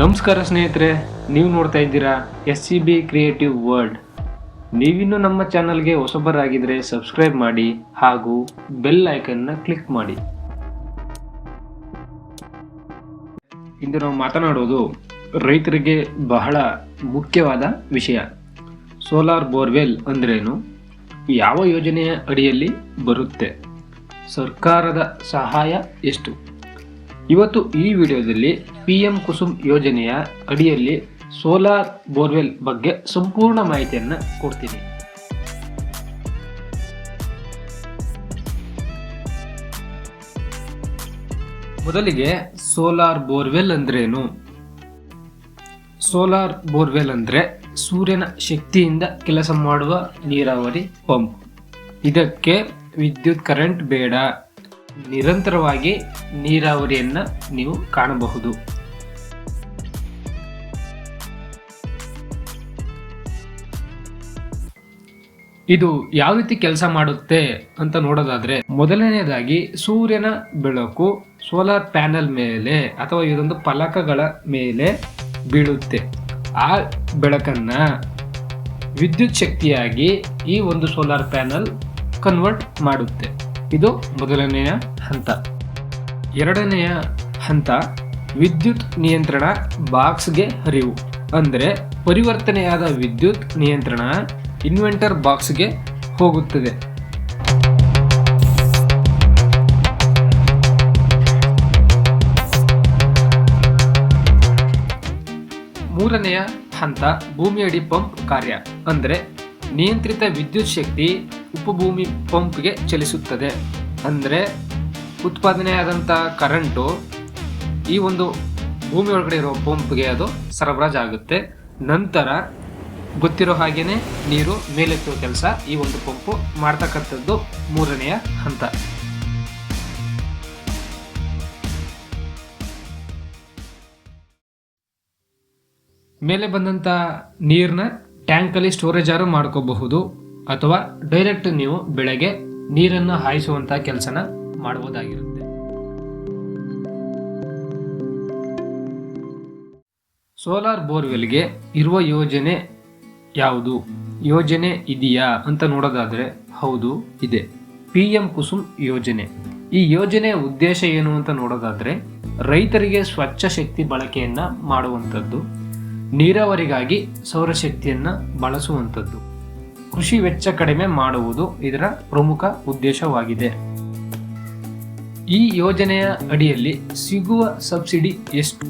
ನಮಸ್ಕಾರ ಸ್ನೇಹಿತರೆ, ನೀವು ನೋಡ್ತಾ ಇದ್ದೀರಾ S C B creative world ನೀವಿನ್ನೂ ನಮ್ಮ ಚಾನಲ್ಗೆ ಹೊಸಬರಾಗಿದ್ದರೆ ಸಬ್ಸ್ಕ್ರೈಬ್ ಮಾಡಿ ಹಾಗೂ ಬೆಲ್ ಐಕನ್ನ ಕ್ಲಿಕ್ ಮಾಡಿ. ಇಂದು ನಾವು ಮಾತನಾಡೋದು ರೈತರಿಗೆ ಬಹಳ ಮುಖ್ಯವಾದ ವಿಷಯ. ಸೋಲಾರ್ ಬೋರ್ವೆಲ್ ಅಂದ್ರೇನು? ಯಾವ ಯೋಜನೆಯ ಅಡಿಯಲ್ಲಿ ಬರುತ್ತೆ? ಸರ್ಕಾರದ ಸಹಾಯ ಎಷ್ಟು? ಇವತ್ತು ಈ ವಿಡಿಯೋದಲ್ಲಿ ಪಿ ಎಂ ಕುಸುಮ್ ಯೋಜನೆಯ ಅಡಿಯಲ್ಲಿ ಸೋಲಾರ್ ಬೋರ್ವೆಲ್ ಬಗ್ಗೆ ಸಂಪೂರ್ಣ ಮಾಹಿತಿಯನ್ನು ಕೊಡ್ತೀನಿ. ಮೊದಲಿಗೆ ಸೋಲಾರ್ ಬೋರ್ವೆಲ್ ಅಂದ್ರೇನು? ಸೋಲಾರ್ ಬೋರ್ವೆಲ್ ಅಂದರೆ ಸೂರ್ಯನ ಶಕ್ತಿಯಿಂದ ಕೆಲಸ ಮಾಡುವ ನೀರಾವರಿ ಪಂಪ್. ಇದಕ್ಕೆ ವಿದ್ಯುತ್ ಕರೆಂಟ್ ಬೇಡ. ನಿರಂತರವಾಗಿ ನೀರಾವರಿಯನ್ನು ನೀವು ಕಾಣಬಹುದು. ಇದು ಯಾವ ರೀತಿ ಕೆಲಸ ಮಾಡುತ್ತೆ ಅಂತ ನೋಡೋದಾದ್ರೆ ಮೊದಲನೆಯದಾಗಿ ಸೂರ್ಯನ ಬೆಳಕು ಸೋಲಾರ್ ಪ್ಯಾನೆಲ್ ಮೇಲೆ ಅಥವಾ ಇದೊಂದು ಫಲಕಗಳ ಮೇಲೆ ಬೀಳುತ್ತೆ. ಆ ಬೆಳಕನ್ನ ವಿದ್ಯುತ್ ಶಕ್ತಿಯಾಗಿ ಈ ಒಂದು ಸೋಲಾರ್ ಪ್ಯಾನಲ್ ಕನ್ವರ್ಟ್ ಮಾಡುತ್ತೆ. ಇದು ಮೊದಲನೆಯ ಹಂತ. ಎರಡನೆಯ ಹಂತ, ವಿದ್ಯುತ್ ನಿಯಂತ್ರಣ ಬಾಕ್ಸ್ಗೆ ಹರಿವು. ಅಂದರೆ ಪರಿವರ್ತನೆಯಾದ ವಿದ್ಯುತ್ ನಿಯಂತ್ರಣ ಇನ್ವೆಂಟರ್ ಬಾಕ್ಸ್ಗೆ ಹೋಗುತ್ತದೆ. ಮೂರನೆಯ ಹಂತ ಭೂಮಿಯಡಿ ಪಂಪ್ ಕಾರ್ಯ, ಅಂದರೆ ನಿಯಂತ್ರಿತ ವಿದ್ಯುತ್ ಶಕ್ತಿ ಉಪಭೂಮಿ ಪಂಪ್ಗೆ ಚಲಿಸುತ್ತದೆ. ಅಂದರೆ ಉತ್ಪಾದನೆಯಾದಂಥ ಕರೆಂಟು ಈ ಒಂದು ಭೂಮಿ ಒಳಗಡೆ ಇರೋ ಪಂಪ್ಗೆ ಅದು ಸರಬರಾಜಾಗುತ್ತೆ. ನಂತರ ಗೊತ್ತಿರೋ ಹಾಗೇನೆ ನೀರು ಮೇಲೆತ್ತುವ ಕೆಲಸ ಈ ಒಂದು ಪಂಪು ಮಾಡ್ತಕ್ಕಂಥದ್ದು ಮೂರನೆಯ ಹಂತ. ಮೇಲೆ ಬಂದಂಥ ನೀರನ್ನ ಟ್ಯಾಂಕಲ್ಲಿ ಸ್ಟೋರೇಜ್ ಆರು ಮಾಡ್ಕೋಬಹುದು ಅಥವಾ ಡೈರೆಕ್ಟ್ ನೀವು ಬೆಳಗ್ಗೆ ನೀರನ್ನು ಹಾಯಿಸುವಂಥ ಕೆಲಸನ ಮಾಡಬಹುದಾಗಿರುತ್ತೆ ಸೋಲಾರ್ ಬೋರ್ವೆಲ್ಗೆ ಇರುವ ಯೋಜನೆ ಯಾವುದು? ಯೋಜನೆ ಇದೆಯಾ ಅಂತ ನೋಡೋದಾದರೆ ಹೌದು, ಇದೆ. ಪಿ ಎಂ ಕುಸುಮ್ ಯೋಜನೆ. ಈ ಯೋಜನೆಯ ಉದ್ದೇಶ ಏನು ಅಂತ ನೋಡೋದಾದರೆ ರೈತರಿಗೆ ಸ್ವಚ್ಛ ಶಕ್ತಿ ಬಳಕೆಯನ್ನು ಮಾಡುವಂಥದ್ದು, ನೀರಾವರಿಗಾಗಿ ಸೌರಶಕ್ತಿಯನ್ನು ಬಳಸುವಂಥದ್ದು. ಕೃಷಿ ವೆಚ್ಚ ಕಡಿಮೆ ಮಾಡುವುದು ಇದರ ಪ್ರಮುಖ ಉದ್ದೇಶವಾಗಿದೆ. ಈ ಯೋಜನೆಯ ಅಡಿಯಲ್ಲಿ ಸಿಗುವ ಸಬ್ಸಿಡಿ ಎಷ್ಟು?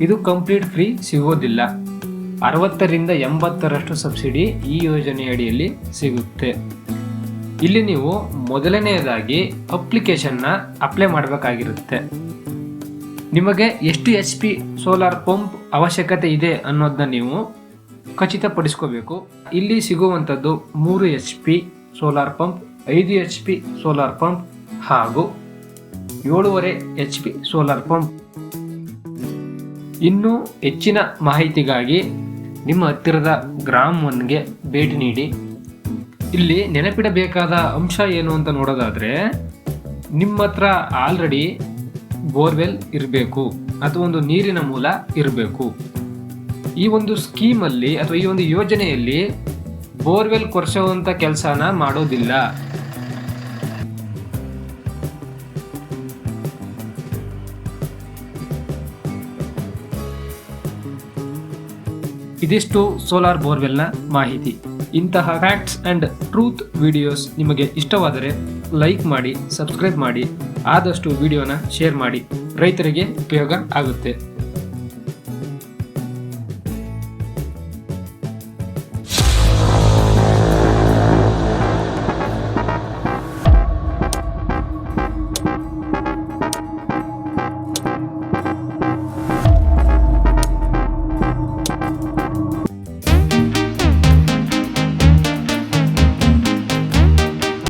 ಇದು ಕಂಪ್ಲೀಟ್ ಫ್ರೀ ಸಿಗೋದಿಲ್ಲ. ಅರವತ್ತರಿಂದ ಎಂಬತ್ತರಷ್ಟು ಸಬ್ಸಿಡಿ ಈ ಯೋಜನೆಯ ಅಡಿಯಲ್ಲಿ ಸಿಗುತ್ತೆ. ಇಲ್ಲಿ ನೀವು ಮೊದಲನೆಯದಾಗಿ ಅಪ್ಲಿಕೇಶನ್ನ ಅಪ್ಲೈ ಮಾಡಬೇಕಾಗಿರುತ್ತೆ. ನಿಮಗೆ ಎಷ್ಟು ಎಚ್ ಪಿ ಸೋಲಾರ್ ಪಂಪ್ ಅವಶ್ಯಕತೆ ಇದೆ ಅನ್ನೋದನ್ನ ನೀವು ಖಚಿತಪಡಿಸ್ಕೋಬೇಕು. ಇಲ್ಲಿ ಸಿಗುವಂಥದ್ದು ಮೂರು ಎಚ್ ಪಿ ಸೋಲಾರ್ ಪಂಪ್, ಐದು ಎಚ್ ಪಿ ಸೋಲಾರ್ ಪಂಪ್ ಹಾಗೂ ಏಳೂವರೆ ಎಚ್ ಪಿ ಸೋಲಾರ್ ಪಂಪ್. ಇನ್ನೂ ಹೆಚ್ಚಿನ ಮಾಹಿತಿಗಾಗಿ ನಿಮ್ಮ ಹತ್ತಿರದ ಗ್ರಾಮ್ ಒನ್ಗೆ ಭೇಟಿ ನೀಡಿ. ಇಲ್ಲಿ ನೆನಪಿಡಬೇಕಾದ ಅಂಶ ಏನು ಅಂತ ನೋಡೋದಾದ್ರೆ, ನಿಮ್ಮ ಹತ್ರ ಆಲ್ರೆಡಿ ಬೋರ್ವೆಲ್ ಇರಬೇಕು. ಅಥವಾ ಒಂದು ನೀರಿನ ಮೂಲ ಇರಬೇಕು. ಈ ಒಂದು ಸ್ಕೀಮಲ್ಲಿ ಅಥವಾ ಈ ಒಂದು ಯೋಜನೆಯಲ್ಲಿ ಬೋರ್ವೆಲ್ ಕೊರೆಸುವಂಥ ಕೆಲಸನ ಮಾಡೋದಿಲ್ಲ. ಇದಿಷ್ಟು ಸೋಲಾರ್ ಬೋರ್ವೆಲ್ನ ಮಾಹಿತಿ. ಇಂತಹ ಫ್ಯಾಕ್ಟ್ಸ್ ಅಂಡ್ ಟ್ರೂತ್ ವಿಡಿಯೋಸ್ ನಿಮಗೆ ಇಷ್ಟವಾದರೆ ಲೈಕ್ ಮಾಡಿ, ಸಬ್ಸ್ಕ್ರೈಬ್ ಮಾಡಿ, ಆದಷ್ಟು ವಿಡಿಯೋನ ಶೇರ್ ಮಾಡಿ. ರೈತರಿಗೆ ಉಪಯೋಗ ಆಗುತ್ತೆ.